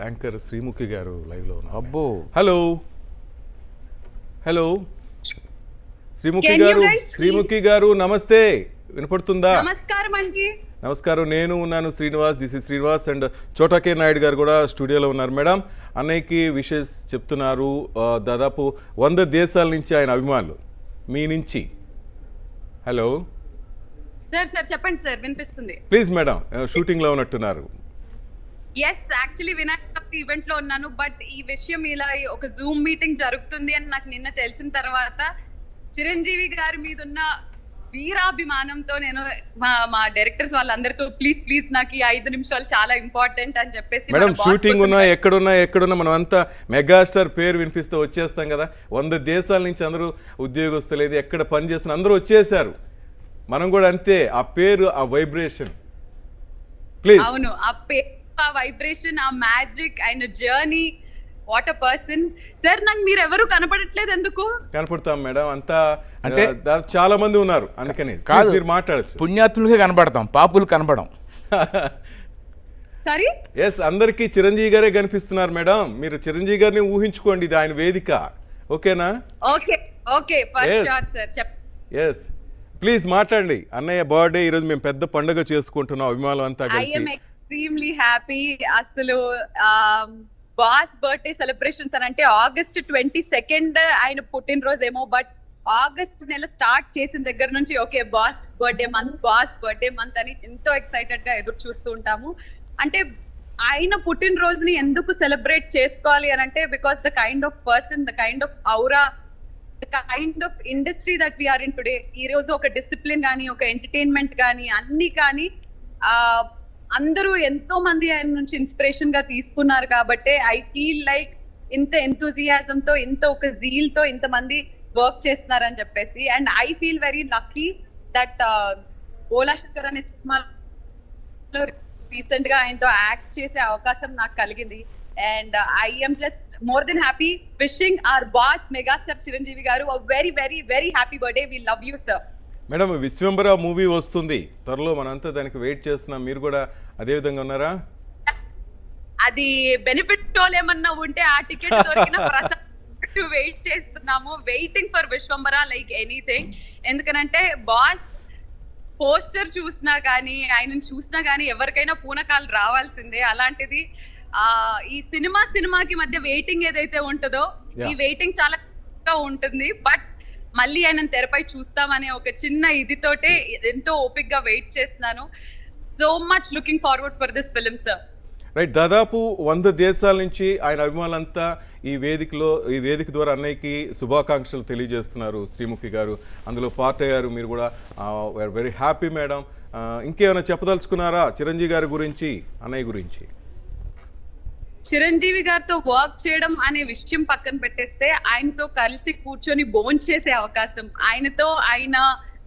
Anchor Sreemukhi గారు లైవ్లో ఉన్నారు. అబ్బో. హలో హలో శ్రీముఖి గారు? శ్రీముఖి గారు నమస్తే. వినపడుతుందా? నమస్కారం అండి. నమస్కారం. నేను ఉన్నాను Srinivas this is Srinivas and Chota K Naidu గారు కూడా స్టూడియోలో ఉన్నారు. మేడం అన్నయ్యకి విషెస్ చెప్తున్నారు. దాదాపు వంద దేశాల నుంచి ఆయన అభిమానులు. మీ నుంచి. హలో సార్ సార్ చెప్పండి సార్ వినిపిస్తుంది. ప్లీజ్ మేడం షూటింగ్లో ఉన్నట్టున్నారు. ఎస్ యాక్చువల్లీ వినాయక చవితి ఈవెంట్లో ఉన్నాను బట్ ఈ విషయం ఇలా ఒక జూమ్ మీటింగ్ జరుగుతుంది అని నాకు నిన్న తెలిసిన తర్వాత చిరంజీవి గారి మీద ఉన్న వీరాభిమానంతో నేను మా మా డైరెక్టర్స్ వాళ్ళందరితో ప్లీజ్ ప్లీజ్ నాకు ఈ ఐదు నిమిషాలు చాలా ఇంపార్టెంట్ అని చెప్పేసి మేడం షూటింగ్ ఉన్నా ఎక్కడున్నా ఎక్కడున్నా మనం అంతా మెగాస్టార్ పేరు వినిపిస్తూ వచ్చేస్తాం కదా. వంద దేశాల నుంచి అందరూ ఉద్యోగస్తులు ఏది ఎక్కడ పని చేస్తున్న అందరూ వచ్చేసారు మనం కూడా అంతే ఆ పేరు ఆ వైబ్రేషన్ ప్లీజ్ అవును ఆ పే- ఆ వైబ్రేషన్ ఆ మ్యాజిక్ ఆయన journey what a person sir నాకు మీరు ఎవరు కనపడట్లేదు ఎందుకు? కనపడతాం మేడం. అంతా అంటే- చాలా మంది ఉన్నారు అందుకని. కాదు. మీరు మాట్లాడచ్చు. పుణ్యాత్ములకే కనబడతాం పాపులు కనబడం సారీ ఎస్ అందరికీ చిరంజీవి గారే కనిపిస్తున్నారు మేడం. మీరు చిరంజీవి గారిని ఊహించుకోండి ఇది ఆయన వేదిక. ఓకేనా? Okay okay for Yes. Sure sir చెప్ ఎస్ ప్లీజ్ మాట్లాడండి. అన్నయ్య బర్త్డే ఈరోజు మేము పెద్ద పండుగ చేసుకుంటున్నాం అభిమానులు అంతా కలిసి. ఎక్స్ట్రీమ్లీ హ్యాపీ అసలు బాస్ బర్త్డే సెలబ్రేషన్స్ అని అంటే ఆగస్ట్ ట్వంటీ సెకండ్ ఆయన పుట్టినరోజు ఏమో బట్ ఆగస్ట్ నెల స్టార్ట్ చేసిన దగ్గర నుంచి okay boss birthday month boss birthday month అని ఎంతో ఎక్సైటెడ్గా ఎదురు చూస్తూ ఉంటాము. అంటే ఆయన పుట్టినరోజుని ఎందుకు సెలబ్రేట్ చేసుకోవాలి అని అంటే because the kind of person the kind of aura kind of industry that we are in today ఈ రోజు ఒక డిసిప్లిన్ కానీ ఒక ఎంటర్టైన్మెంట్ కానీ అన్ని కానీ అందరూ ఎంతో మంది ఆయన నుంచి ఇన్స్పిరేషన్గా తీసుకున్నారు కాబట్టి ఐ ఫీల్ లైక్ ఇంత enthusiasm తో ఇంత ఒక జీల్తో ఇంతమంది వర్క్ చేస్తున్నారని చెప్పేసి. And I feel very lucky that Bhola Shankar అనే సినిమాలో రీసెంట్గా ఆయనతో యాక్ట్ చేసే అవకాశం నాకు కలిగింది. And I'm just more than happy wishing our boss megastar Chiranjeevi గారు very very very happy birthday we love you sir madam Vishwambhara movie వస్తుంది. త్వరలో మనంతా దానికి వెయిట్ చేస్తున్నాం. మీరు కూడా అదే విధంగా ఉన్నారా? అది బెనిఫిట్ ఏమన్నా ఉంటే ఆ టికెట్ దొరికిన వెయిట్ చేస్తున్నాము. Waiting for Vishwambhara like anything. ఎందుకనంటే బాస్ పోస్టర్ చూసినా కానీ ఆయనను చూసినా కానీ ఎవరికైనా పూనకాలు రావాల్సిందే. అలాంటిది ఆ ఈ సినిమా సినిమాకి మధ్య వెయిటింగ్ ఏదైతే ఉంటుందో ఈ. వెయిటింగ్ చాలా ఉంటుంది. బట్ మళ్ళీ ఆయన తెరపై చూస్తామనే ఒక చిన్న ఇదితోటే ఎంతో ఓపిక్గా వెయిట్ చేస్తున్నాను. So much looking forward for this film sir. Right దాదాపు వంద దేశాల నుంచి ఆయన అభిమానులంతా ఈ వేదికలో ఈ వేదిక ద్వారా అన్నయ్యకి శుభాకాంక్షలు తెలియజేస్తున్నారు శ్రీముఖి గారు. అందులో పార్ట్ అయ్యారు మీరు కూడా. వెరీ హ్యాపీ మేడం ఇంకేమైనా చెప్పదలుచుకున్నారా చిరంజీవి గారి గురించి అన్నయ్య గురించి? చిరంజీవి గారితో వర్క్ చేయడం అనే విషయం పక్కన పెట్టేస్తే ఆయనతో కలిసి కూర్చొని బోన్ చేసే అవకాశం. ఆయనతో ఆయన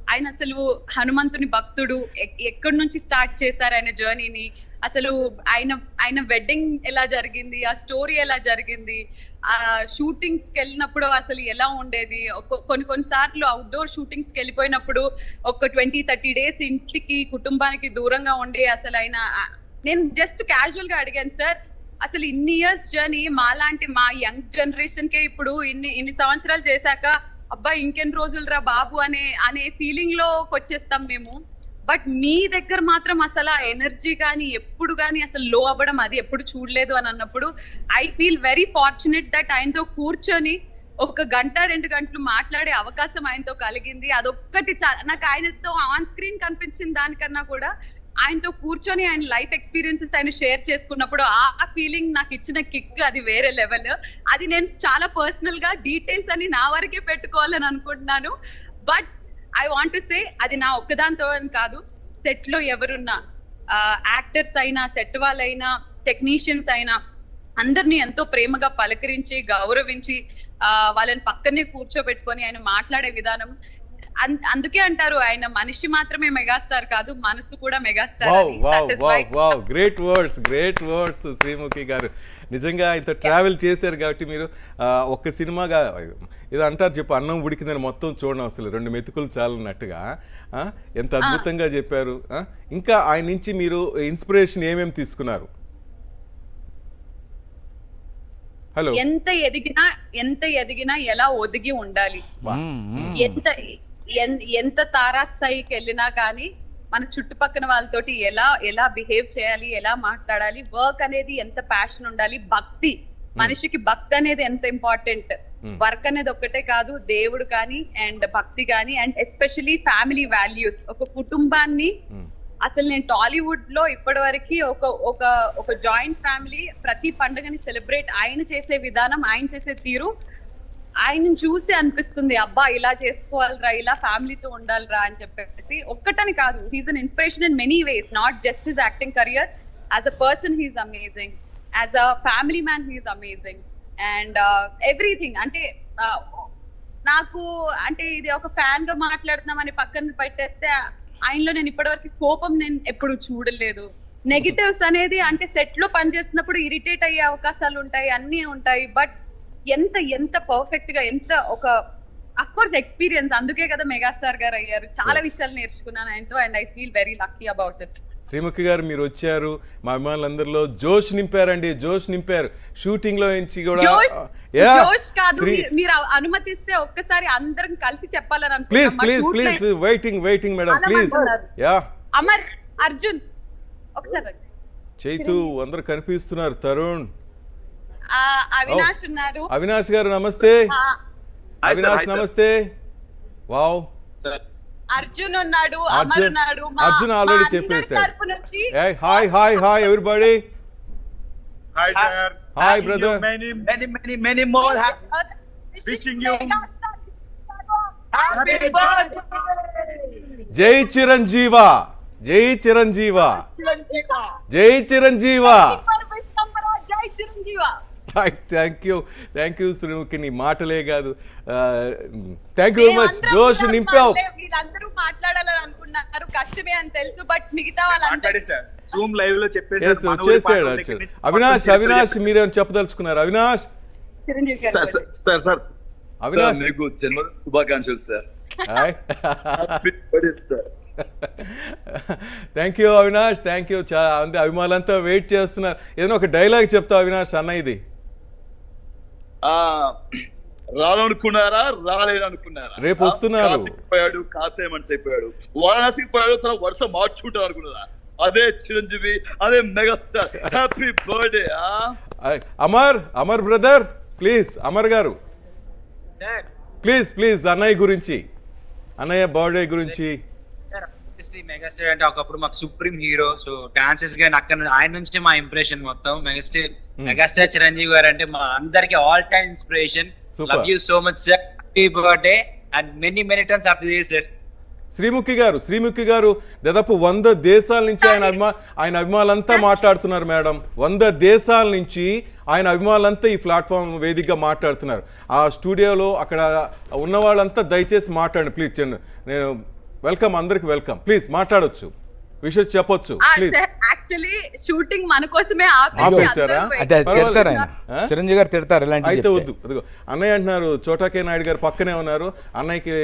ఆయన అసలు హనుమంతుని భక్తుడు ఎక్- ఎక్కడి నుంచి స్టార్ట్ చేస్తారు ఆయన జర్నీని అసలు ఆయన ఆయన వెడ్డింగ్ ఎలా జరిగింది ఆ స్టోరీ ఎలా జరిగింది ఆ షూటింగ్స్కి వెళ్ళినప్పుడు అసలు ఎలా ఉండేది కొన్ని కొన్నిసార్లు అవుట్డోర్ షూటింగ్స్కి వెళ్ళిపోయినప్పుడు ఒక ట్వంటీ థర్టీ డేస్ ఇంటికి కుటుంబానికి దూరంగా ఉండి అసలు ఆయన నేను జస్ట్ క్యాజువల్గా అడిగాను సార్ అసలు ఇన్ని ఇయర్స్ జర్నీ మా లాంటి మా యంగ్ జనరేషన్ కే ఇప్పుడు ఇన్ని ఇన్ని సంవత్సరాలు చేశాక అబ్బా ఇంకెన్ని రోజులు రా బాబు అనే అనే ఫీలింగ్లో వచ్చేస్తాం మేము. బట్ మీ దగ్గర మాత్రం అసలు ఆ ఎనర్జీ కానీ ఎప్పుడు కానీ అసలు లో అవ్వడం అది ఎప్పుడు చూడలేదు అని అన్నప్పుడు I feel very fortunate that ఆయనతో కూర్చొని ఒక గంట రెండు గంటలు మాట్లాడే అవకాశం ఆయనతో కలిగింది. అదొక్కటి నాకు ఆయనతో ఆన్ స్క్రీన్ కనిపించిన దానికన్నా కూడా ఆయనతో కూర్చొని ఆయన లైఫ్ ఎక్స్పీరియన్సెస్ ఆయన షేర్ చేసుకున్నప్పుడు ఆ ఫీలింగ్ నాకు ఇచ్చిన కిక్ అది వేరే లెవెల్. అది నేను చాలా పర్సనల్గా డీటెయిల్స్ అని నా వరకే పెట్టుకోవాలని అనుకుంటున్నాను. But I want to say అది నా ఒక్కదాంతో అని కాదు. సెట్లో ఎవరున్నా యాక్టర్స్ అయినా సెట్ వాళ్ళైనా టెక్నీషియన్స్ అయినా అందరినీ ఎంతో ప్రేమగా పలకరించి గౌరవించి వాళ్ళని పక్కనే కూర్చోబెట్టుకొని ఆయన మాట్లాడే విధానం అందుకే అంటారు ఆయన మనిషి మాత్రమే మెగాస్టార్ కాదు మనసు కూడా megastar great words great words Sreemukhi గారు. నిజంగా ఇంత ట్రావెల్ చేశారు కాబట్టి మీరు ఆ, ఒక్క సినిమాగా ఇది అంటారు చెప్పు అన్నం ఉడికిందని మొత్తం చూడడం అసలు. రెండు మెతుకులు చాలన్నట్టుగా ఎంత అద్భుతంగా చెప్పారు ఇంకా ఆయన నుంచి మీరు ఇన్స్పిరేషన్ ఏమేమి తీసుకున్నారు? హలో ఎంత ఎదిగినా ఎంత ఎదిగినా ఎలా ఒదిగి ఉండాలి. ఎంత ఎంత తారాస్థాయికి వెళ్ళినా కానీ మన చుట్టుపక్కల వాళ్ళతోటి ఎలా ఎలా బిహేవ్ చేయాలి ఎలా మాట్లాడాలి వర్క్ అనేది ఎంత ప్యాషన్ ఉండాలి భక్తి. మనిషికి భక్తి అనేది ఎంత ఇంపార్టెంట్. వర్క్ అనేది ఒక్కటే కాదు దేవుడు కానీ అండ్ భక్తి కానీ అండ్ ఎస్పెషలీ ఫ్యామిలీ వాల్యూస్. ఒక కుటుంబాన్ని. అసలు నేను టాలీవుడ్లో ఇప్పటి వరకు ఒక ఒక ఒక జాయింట్ ఫ్యామిలీ ప్రతి పండుగని సెలబ్రేట్ ఆయన చేసే విధానం ఆయన చేసే తీరు. ఆయన చూసి అనిపిస్తుంది అబ్బా ఇలా చేసుకోవాలిరా ఇలా ఫ్యామిలీతో ఉండాలిరా అని చెప్పేసి. ఒక్కటని కాదు he's an inspiration in many ways not just his acting career as a person he's amazing as a family man he's amazing and everything అంటే uh, నాకు అంటే ఇది ఒక ఫ్యాన్గా మాట్లాడుతున్నామని పక్కన పెట్టేస్తే ఆయనలో నేను ఇప్పటివరకు కోపం నేను ఎప్పుడు చూడలేదు. నెగిటివ్స్ అనేది అంటే సెట్లో పనిచేస్తున్నప్పుడు ఇరిటేట్ అయ్యే అవకాశాలు ఉంటాయి అన్నీ ఉంటాయి బట్ ఎంత ఎంత పర్ఫెక్ట్గా ఎంత ఒక కోర్స్ ఎక్స్పీరియన్స్ అందుకే కదా మెగాస్టార్ గారు అయ్యారు. చాలా. విషయాలు నేర్చుకున్నాను ఆయనతో and I feel very lucky about it Sreemukhi గారు మీరు వచ్చారు. మా అభిమానులందరిలో జోష్ నింపారండి. జోష్ నింపారు. షూటింగ్లో నుంచి కూడా జోష్? కాదు మీరు- అనుమతిస్తే ఒక్కసారి అందరం కలిసి చెప్పాలని please please please waiting waiting madam please. Yeah Amar Arjun ఒకసారి. చైతు అందరు కనిపిస్తున్నారు. తరుణ్. అవినాష్ ఉన్నారు. అవినాష్ గారు నమస్తే. ఆ, అవినాష్ నమస్తే. వావ్. అర్జున్ ఉన్నాడు అమర్ అర్జున్- ఉన్నాడు అర్జున్ అందరి చెప్పేశాడు. Hi hi hi everybody Wishing brother. You many, many, many, many more happy, Wishing you- happy birthday. జై చిరంజీవ. జై చిరంజీవ. జై చిరంజీవ. జై Chiranjeeva. Thank you thank you Sreemukhi నీ మాటలే కాదు. థ్యాంక్ యూ వెరీ మచ్ జోష్ నింపావు. వీళ్ళందరూ మాట్లాడాలని అనుకున్నారు. కష్టమే అని తెలుసు బట్ మిగతా జూమ్ లైవ్లో నుంచి అవినాష్ అవినాష్. మీరేమైనా చెప్పదలుచుకున్నారు? అవినాష్? Sir sir, Avinash? మీకు జన్మ శుభాకాంక్షలు sir. Thank you Avinash. Thank you చాలా అంతే అభిమానులంతా వెయిట్ చేస్తున్నారు. ఏదైనా ఒక డైలాగ్ చెప్తావు అవినాష్ అన్న ఇది? ఆ, రావాలనుకున్నారా? రాలేదనుకున్నారా? రేపు వస్తున్నారు. పోయాడు కాసే మనిషి అయిపోయాడు వారణాసికి పోయాడు తన వరుస మార్చుకుంటారు అనుకున్నారా అదే చిరంజీవి అదే megastar. Happy birthday Amar Amar brother please Amar గారు. ప్లీజ్ ప్లీజ్ అన్నయ్య గురించి. అన్నయ్య బర్త్డే గురించి. ఆబ్వియస్లీ మెగాస్టార్ అంటే ఒకప్పుడు మాకు సుప్రీం హీరో సో డాన్సెస్ గానీ అక్కడ ఆయన నుంచి మా ఇంప్రెషన్ మొత్తం. మెగాస్టార్ మెగాస్టార్ చిరంజీవి గారు అంటే మా అందరికి all time inspiration. Love you so much sir happy birthday and many many times happy day sir Sreemukhi గారు శ్రీముఖి గారు దాదాపు వంద దేశాల నుంచి ఆయన అభిమా ఆయన అభిమానులంతా మాట్లాడుతున్నారు మేడం. వంద దేశాల నుంచి ఆయన అభిమానులంతా ఈ ప్లాట్ఫామ్ వేదికగా మాట్లాడుతున్నారు. ఆ స్టూడియోలో అక్కడ ఉన్న వాళ్ళంతా దయచేసి మాట్లాడండి ప్లీజ్ నేను వెల్కమ్ అందరికి వెల్కమ్ ప్లీజ్ మాట్లాడొచ్చు. విషయం చెప్పొచ్చు ప్లీజ్ యాక్చువల్లీ షూటింగ్ మన కోసమే ఆపేసి ఆపేశారా? అందరూ అంటే తిడతారు ఆయన? చిరంజీవి గారు తిడతారు ఇలాంటి అయితే వద్దు అదిగో అన్నయ్య అంటున్నారు చోటాకే నాయుడు గారు పక్కనే ఉన్నారు అన్నయ్యకి